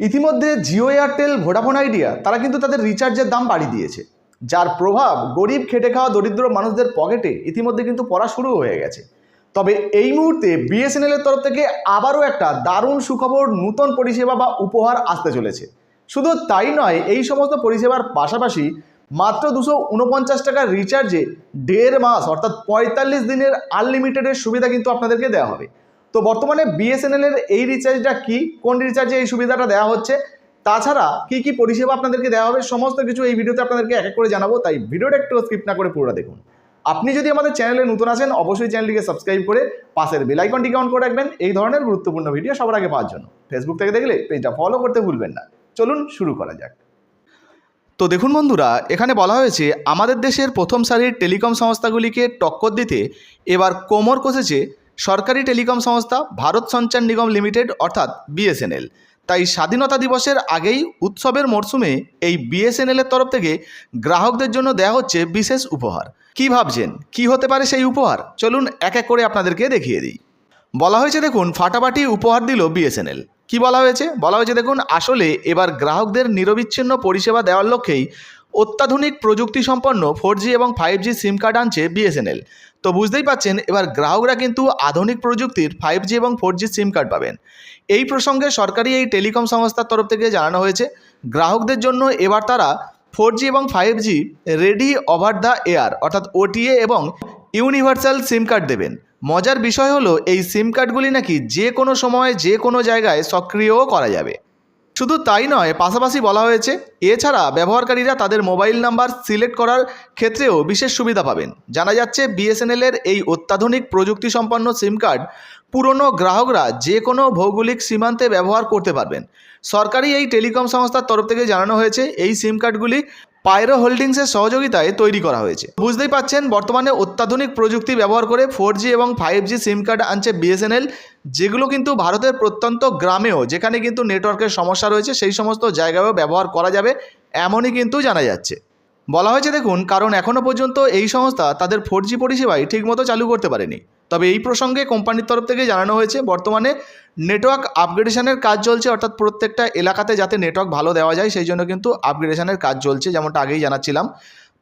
ইতিমধ্যে Jio Airtel, Vodafone idea, তারা কিন্তু তাদের রিচার্জের দাম বাড়িয়ে দিয়েছে। যার প্রভাব গরিব, খেটে খাওয়া, দরিদ্র মানুষদের পকেটে ইতিমধ্যে কিন্তু পড়া শুরু হয়ে গেছে। তবে এই মুহূর্তে বিএসএনএল এর তরফ থেকে আবারও একটা দারুণ সুখবর নূতন পরিষেবা বা উপহার আসতে চলেছে। শুধু তাই নয়, এই সমস্ত পরিষেবার পাশাপাশি মাত্র দুশো উনপঞ্চাশ টাকার রিচার্জে দেড় মাস, অর্থাৎ পঁয়তাল্লিশ দিনের আনলিমিটেডের সুবিধা কিন্তু আপনাদেরকে দেওয়া হবে। তো বর্তমানে বিএসএনএল এর এই রিচার্জটা কি? কোন রিচার্জে এই সুবিধাটা দেওয়া হচ্ছে? তাছাড়া কি কি পরিষেবা আপনাদেরকে দেওয়া হবে? সমস্ত কিছু এই ভিডিওতে আপনাদেরকে এক এক করে জানাব, তাই ভিডিওটা একটু স্কিপ না করে পুরোটা দেখুন। আপনি যদি আমাদের চ্যানেলে নতুন আসেন, অবশ্যই চ্যানেলটিকে সাবস্ক্রাইব করে পাশের বেল আইকনটিকে অন করে রাখবেন। এই ধরনের গুরুত্বপূর্ণ ভিডিও সবার আগে পাওয়ার জন্য। ফেসবুক থেকে দেখলে পেজটা ফলো করতে ভুলবেন না। চলুন শুরু করা যাক। তো দেখুন বন্ধুরা, এখানে বলা হয়েছে, আমাদের দেশের প্রথম সারির টেলিকম সংস্থাগুলিকে টক্কর দিতে এবার কোমর কষেছে সরকারি টেলিকম সংস্থা ভারত সঞ্চার নিগম লিমিটেড, অর্থাৎ বিএসএনএল। তাই স্বাধীনতা দিবসের আগেই উৎসবের মরশুমে এই বিএসএনএল এর তরফ থেকে গ্রাহকদের জন্য দেওয়া হচ্ছে বিশেষ উপহার। কি ভাবছেন? কি হতে পারে সেই উপহার? চলুন এক এক করে আপনাদেরকে দেখিয়ে দিই। বলা হয়েছে দেখুন, ফাটাফাটি উপহার দিল বিএসএনএল। কি বলা হয়েছে? বলা হয়েছে দেখুন, আসলে এবার গ্রাহকদের নিরবিচ্ছিন্ন পরিষেবা দেওয়ার লক্ষ্যেই অত্যাধুনিক প্রযুক্তি সম্পন্ন ফোর জি এবং ফাইভ জি সিম কার্ড আনছে বিএসএনএল তো বুঝতেই পাচ্ছেন, এবার গ্রাহকরা কিন্তু আধুনিক প্রযুক্তির ফাইভ জি এবং ফোর জি সিম কার্ড পাবেন। এই প্রসঙ্গে সরকারি এই টেলিকম সংস্থার তরফ থেকে জানানো হয়েছে, গ্রাহকদের জন্য এবার তারা ফোর জি এবং five G ready over the air অর্থাৎ ওটিএ এবং ইউনিভার্সাল সিম কার্ড দেবেন। মজার বিষয় হলো, এই সিম কার্ডগুলি নাকি যে কোনো সময়, যে কোনো জায়গায় সক্রিয়ও করা যাবে। শুধু তাই নয়, পাশাপাশি বলা হয়েছে, এছাড়া ব্যবহারকারীরা তাদের মোবাইল নাম্বার সিলেক্ট করার ক্ষেত্রেও বিশেষ সুবিধা পাবেন। জানা যাচ্ছে, বিএসএনএল এর এই অত্যাধুনিক প্রযুক্তি সম্পন্ন সিম কার্ড পুরনো গ্রাহকরা যে কোনো ভৌগোলিক সীমান্তে ব্যবহার করতে পারবেন। সরকারি এই টেলিকম সংস্থার তরফ থেকে জানানো হয়েছে, এই সিম কার্ডগুলি পায়রো হোল্ডিংসের সহযোগিতায় তৈরি করা হয়েছে। বুঝতেই পাচ্ছেন, বর্তমানে অত্যাধুনিক প্রযুক্তি ব্যবহার করে ফোর এবং ফাইভ সিম কার্ড আনছে বিএসএনএল যেগুলো কিন্তু ভারতের প্রত্যন্ত গ্রামেও, যেখানে কিন্তু নেটওয়ার্কের সমস্যা রয়েছে, সেই সমস্ত জায়গায়ও ব্যবহার করা যাবে, এমনই কিন্তু জানা যাচ্ছে। বলা হয়েছে, দেখুন, কারণ এখনও পর্যন্ত এই সংস্থা তাদের ফোর জি পরিষেবাই ঠিকমতো চালু করতে পারেনি। তবে এই প্রসঙ্গে কোম্পানির তরফ থেকে জানানো হয়েছে, বর্তমানে নেটওয়ার্ক আপগ্রেডেশনের কাজ চলছে, অর্থাৎ প্রত্যেকটা এলাকাতে যাতে নেটওয়ার্ক ভালো দেওয়া যায়, সেই জন্য কিন্তু আপগ্রেডেশনের কাজ চলছে, যেমনটা আগেই জানাচ্ছিলাম।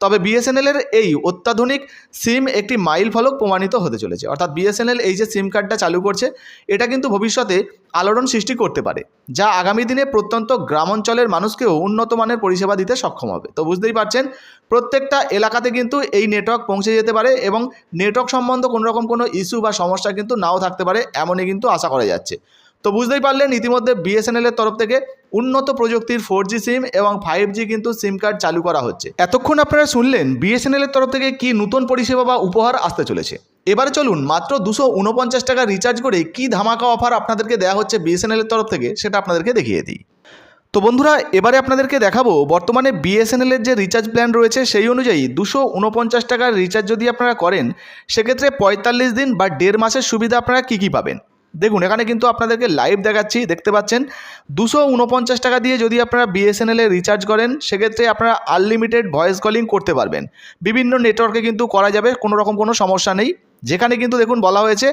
তবে বিএসএনএলের এই অত্যাধুনিক সিম একটি মাইল ফলক প্রমাণিত হতে চলেছে। অর্থাৎ বিএসএনএল এই যে সিম কার্ডটা চালু করছে, এটা কিন্তু ভবিষ্যতে আলোড়ন সৃষ্টি করতে পারে, যা আগামী দিনে প্রত্যন্ত গ্রামাঞ্চলের মানুষকেও উন্নত মানের পরিষেবা দিতে সক্ষম হবে। তো বুঝতেই পারছেন, প্রত্যেকটা এলাকাতে কিন্তু এই নেটওয়ার্ক পৌঁছে যেতে পারে এবং নেটওয়ার্ক সম্বন্ধ কোনো রকম কোনো ইস্যু বা সমস্যা কিন্তু নাও থাকতে পারে, এমনই কিন্তু আশা করা যাচ্ছে। তো বুঝতেই পারলেন, ইতিমধ্যে বিএসএনএল এর তরফ থেকে উন্নত প্রযুক্তির ফোর জি সিম এবং ফাইভ জি কিন্তু সিম কার্ড চালু করা হচ্ছে। এতক্ষণ আপনারা শুনলেন বিএসএনএল এর তরফ থেকে কি নতুন পরিষেবা বা উপহার আসতে চলেছে। এবারে চলুন মাত্র দুশো উনপঞ্চাশ টাকা রিচার্জ করে কি ধামাকা অফার আপনাদেরকে দেওয়া হচ্ছে বিএসএনএল এর তরফ থেকে সেটা আপনাদেরকে দেখিয়ে দিই। তো বন্ধুরা, এবারে আপনাদেরকে দেখাবো বর্তমানে বিএসএনএল এর যে রিচার্জ প্ল্যান রয়েছে সেই অনুযায়ী দুশো উনপঞ্চাশ টাকার রিচার্জ যদি আপনারা করেন, সেক্ষেত্রে পঁয়তাল্লিশ দিন বা দেড় মাসের সুবিধা আপনারা কী কী পাবেন? দেখুন, এখানে কিন্তু আপনাদেরকে লাইভ দেখাচ্ছি, দেখতে পাচ্ছেন। দুশো উনপঞ্চাশ টাকা দিয়ে যদি আপনারা বিএসএনএল রিচার্জ করেন, সেক্ষেত্রে আপনারা আনলিমিটেড ভয়েস কলিং করতে পারবেন। বিভিন্ন নেটওয়ার্কে কিন্তু করা যাবে, কোনো রকম কোনো সমস্যা নেই। যেখানে কিন্তু দেখুন বলা হয়েছে,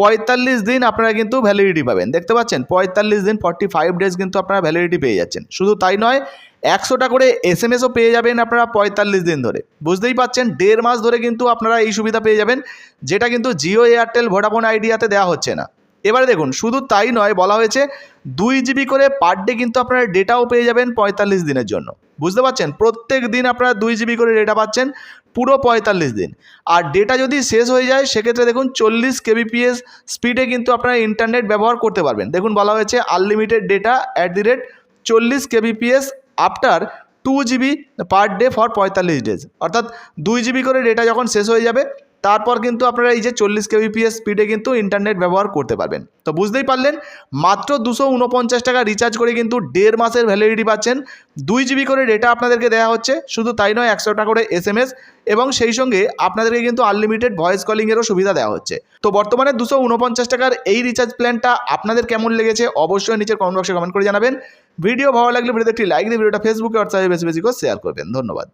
পঁয়তাল্লিশ দিন আপনারা কিন্তু ভ্যালিডিটি পাবেন। দেখতে পাচ্ছেন, পঁয়তাল্লিশ দিন ফর্টি ফাইভ ডেজ কিন্তু আপনারা ভ্যালিডিটি পেয়ে যাচ্ছেন। শুধু তাই নয়, একশোটা করে এস এম এসও পেয়ে যাবেন আপনারা পঁয়তাল্লিশ দিন ধরে। বুঝতেই পাচ্ছেন, দেড় মাস ধরে কিন্তু আপনারা এই সুবিধা পেয়ে যাবেন, যেটা কিন্তু জিও এয়ারটেল ভোডাফোন আইডিয়াতে দেওয়া হচ্ছে না। এবারে দেখুন, শুধু তাই নয়, বলা হয়েছে দুই জিবি করে পার ডে কিন্তু আপনারা ডেটাও পেয়ে যাবেন পঁয়তাল্লিশ দিনের জন্য। বুঝতে পারছেন? প্রত্যেক দিন আপনারা দুই জিবি করে ডেটা পাচ্ছেন পুরো পঁয়তাল্লিশ দিন। আর ডেটা যদি শেষ হয়ে যায়, সেক্ষেত্রে দেখুন চল্লিশ কেবিপিএস স্পিডে কিন্তু আপনারা ইন্টারনেট ব্যবহার করতে পারবেন। দেখুন, বলা হয়েছে unlimited data at the rate চল্লিশ kbps after two GB per day for পঁয়তাল্লিশ ডেজ অর্থাৎ দুই জিবি করে ডেটা যখন শেষ হয়ে যাবে তারপর কিন্তু আপনারা এই যে চল্লিশ কেবিপিএস স্পিডে কিন্তু ইন্টারনেট ব্যবহার করতে পারবেন। তো বুঝতেই পারলেন, মাত্র দুশো উনপঞ্চাশ টাকা রিচার্জ করে কিন্তু দেড় মাসের ভ্যালিডিটি পাচ্ছেন। দুই জিবি করে ডেটা আপনাদেরকে দেওয়া হচ্ছে, শুধু তাই নয়, একশো টাকা করে এস এবং সেই সঙ্গে আপনাদেরকে কিন্তু আনলিমিটেড ভয়েস কলিংয়েরও সুবিধা দেওয়া হচ্ছে। তো বর্তমানে দুশো উনপঞ্চাশ টাকার এই রিচার্জ প্ল্যানটা আপনাদের কেমন লেগেছে অবশ্যই নিচের কমেন্ট বক্সে কমেন্ট করে জানাবেন। ভিডিও ভালো লাগলে ভিডিওতে একটি লাইক দিয়ে ভিডিওটা ফেসবুকে হোয়াটসঅ্যাপে বেশি বেশি করে শেয়ার করবেন। ধন্যবাদ।